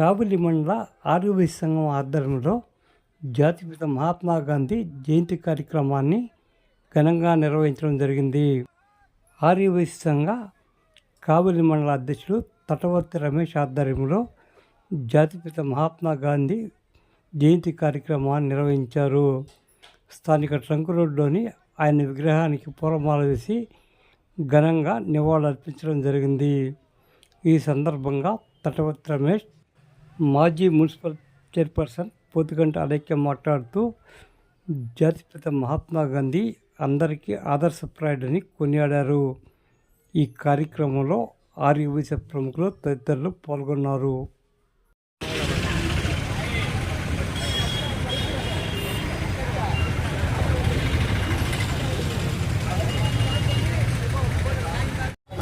కాబులి మండల ఆరోగ్య సంఘం ఆధ్వర్యంలో జాతిపిత మహాత్మా గాంధీ జయంతి కార్యక్రమాన్ని ఘనంగా నిర్వహించడం జరిగింది. ఆర్యవై సంఘ కాబులి మండల అధ్యక్షుడు తటవర్తి రమేష్ ఆధ్వర్యంలో జాతిపిత మహాత్మా గాంధీ జయంతి కార్యక్రమాన్ని నిర్వహించారు. స్థానిక ట్రంక్ రోడ్లోని ఆయన విగ్రహానికి పూలమాల వేసి ఘనంగా నివాళులర్పించడం జరిగింది. ఈ సందర్భంగా తటవర్తి రమేష్ మాజీ మున్సిపల్ చైర్పర్సన్ పోతుగంట అలైక్య మాట్లాడుతూ జాతిపిత మహాత్మా గాంధీ అందరికీ ఆదర్శప్రాయుడని కొనియాడారు. ఈ కార్యక్రమంలో ఆర్యవీస ప్రముఖులు తదితరులు పాల్గొన్నారు.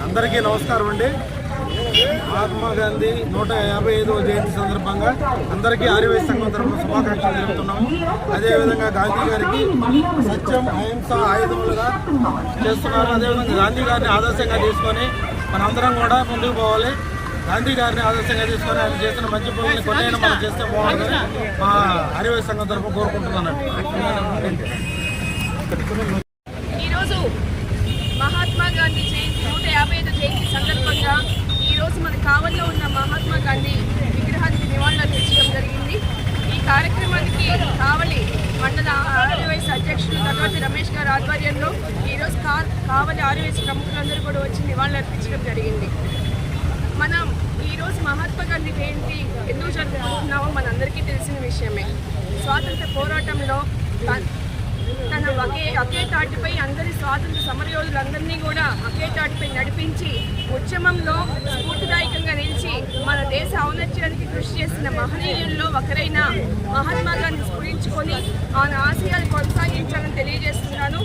అందరికీ నమస్కారం అండి. మహాత్మా గాంధీ నూట యాభై ఐదవ జయంతి సందర్భంగా అందరికీ ఆర్యవైశ్య సంఘం తరఫున శుభాకాంక్షలు తెలుపుతున్నాము. అదేవిధంగా గాంధీ గారికి సత్యం అహింస ఆయుధములుగా చేస్తున్నారు. అదేవిధంగా గాంధీ గారిని ఆదర్శంగా తీసుకొని మనందరం కూడా ముందుకు పోవాలి. గాంధీ గారిని ఆదర్శంగా తీసుకొని ఆయన చేసిన మంచి పనులను కొన్నైనా మనం చేస్తే బాగుంటుందని మా ఆర్యవైశ్య సంఘం తరఫున కోరుకుంటున్నాను. ఈరోజు మహాత్మా గాంధీ జయంతి నూట యాభై ఐదు జయంతి సందర్భంగా ఈరోజు మన కావల్లో ఉన్న మహాత్మా గాంధీ విగ్రహానికి నివాళులు అర్పించడం జరిగింది ఈ కార్యక్రమానికి కావలి మండల ఆర్యవైస్ అధ్యక్షులు తర్వాత రమేష్ గారి ఆధ్వర్యంలో ఈరోజు కా కావలి ఆర్యవైస్ ప్రముఖులందరూ కూడా వచ్చి నివాళులు అర్పించడం జరిగింది. మనం ఈరోజు మహాత్మా గాంధీ జయంతి ఎందుకు జరుపుకుంటున్నామో మనందరికీ తెలిసిన విషయమే. స్వాతంత్ర పోరాటంలో తన ఒకే ఒకే తాటిపై అందరి స్వాతంత్ర సమరయోధులందరినీ కూడా ఒకే తాటిపై నడిపించి ఉద్యమంలో స్ఫూర్తిదాయకంగా నిలిచి మన దేశ ఔన్నత్యానికి కృషి చేసిన మహనీయుల్లో ఒకరైన మహాత్మా గాంధీ స్ఫురించుకొని ఆ ఆశయాలు కొనసాగించాలని తెలియజేస్తున్నాను.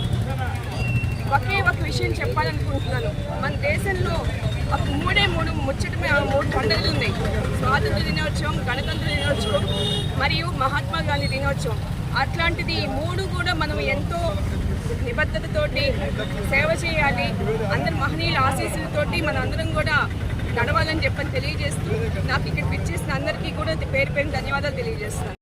ఒకే ఒక విషయం చెప్పాలనుకుంటున్నాను. మన దేశంలో ఒక మూడే మూడు ముచ్చట మూడు పండుగలు ఉన్నాయి. స్వాతంత్ర దినోత్సవం గణతంత్ర దినోత్సవం మరియు మహాత్మా గాంధీ దినోత్సవం. అట్లాంటిది మూడు కూడా మనం ఎంతో నిబద్ధతతోటి సేవ చేయాలి. అందరి మహనీయుల ఆశీస్సులతోటి మన అందరం కూడా నడవాలని చెప్పని తెలియజేస్తూ నాకు ఇక్కడ పిచ్చేసిన అందరికీ కూడా పేరు పేరు ధన్యవాదాలు తెలియజేస్తున్నాను.